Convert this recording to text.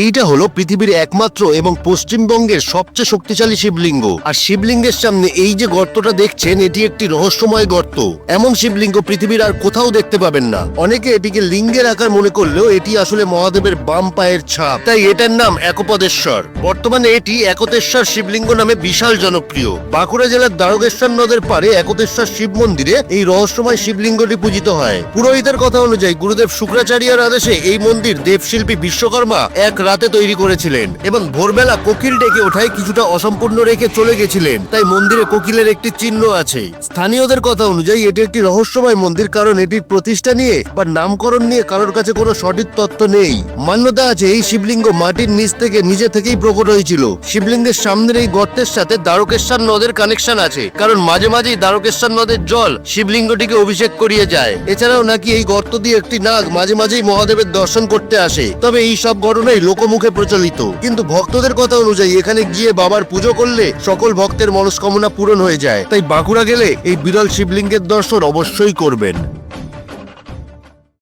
এইটা হলো পৃথিবীর একমাত্র এবং পশ্চিমবঙ্গের সবচেয়ে শক্তিশালী শিবলিঙ্গ। আর শিবলিঙ্গের সামনে এই যে গর্তটা দেখছেন, এটি একটি রহস্যময় গর্ত। এমন শিবলিঙ্গ পৃথিবীর আর কোথাও দেখতে পাবেন না। অনেকে এটিকে লিঙ্গের আকার মনে করলেও এটি আসলে মহাদেবের বাম পায়ের ছাপ। তাই এটার নাম একপদেশ্বর। বর্তমানে এটি একতেশ্বর শিবলিঙ্গ নামে বিশাল জনপ্রিয়। বাঁকুড়া জেলার দ্বারকেশ্বর নদের পারে একতেশ্বর শিব মন্দিরে এই রহস্যময় শিবলিঙ্গটি পূজিত হয়। পুরোহিতের কথা অনুযায়ী গুরুদেব শুক্রাচার্যের আদেশে এই মন্দির দেবশিল্পী বিশ্বকর্মা এক রাতে তৈরি করেছিলেন এবং ভোরবেলা কোকিল ডেকে ওঠায় কিছুটা অসম্পূর্ণ রেখে চলে গেছিলেন। তাই মন্দিরে কোকিলের একটি চিহ্ন আছে। স্থানীয়দের কথা অনুযায়ী এটি একটি রহস্যময় মন্দির, কারণ এটির প্রতিষ্ঠা নিয়ে বা নামকরণ নিয়ে কারোর কাছে কোনো সঠিক তথ্য নেই। মান্যতা আছে এই শিবলিঙ্গ মাটির নিচ থেকে, নিজে থেকেই প্রকট হয়েছিল। শিবলিঙ্গের সামনের এই গর্তের সাথে দ্বারকেশ্বর নদের কানেকশন আছে, কারণ মাঝে মাঝেই দ্বারকেশ্বর নদের জল শিবলিঙ্গটিকে অভিষেক করিয়ে যায়। এছাড়াও নাকি এই গর্ত দিয়ে একটি নাগ মাঝে মাঝেই মহাদেবের দর্শন করতে আসে। তবে এই সব ঘটনাই লোকমুখে প্রচলিত। কিন্তু ভক্তদের কথা অনুযায়ী এখানে গিয়ে বাবার পুজো করলে সকল ভক্তের মনস্কামনা পূরণ হয়ে যায়। তাই বাঁকুড়া গেলে এই বিরল শিবলিঙ্গের দর্শন অবশ্যই করবেন।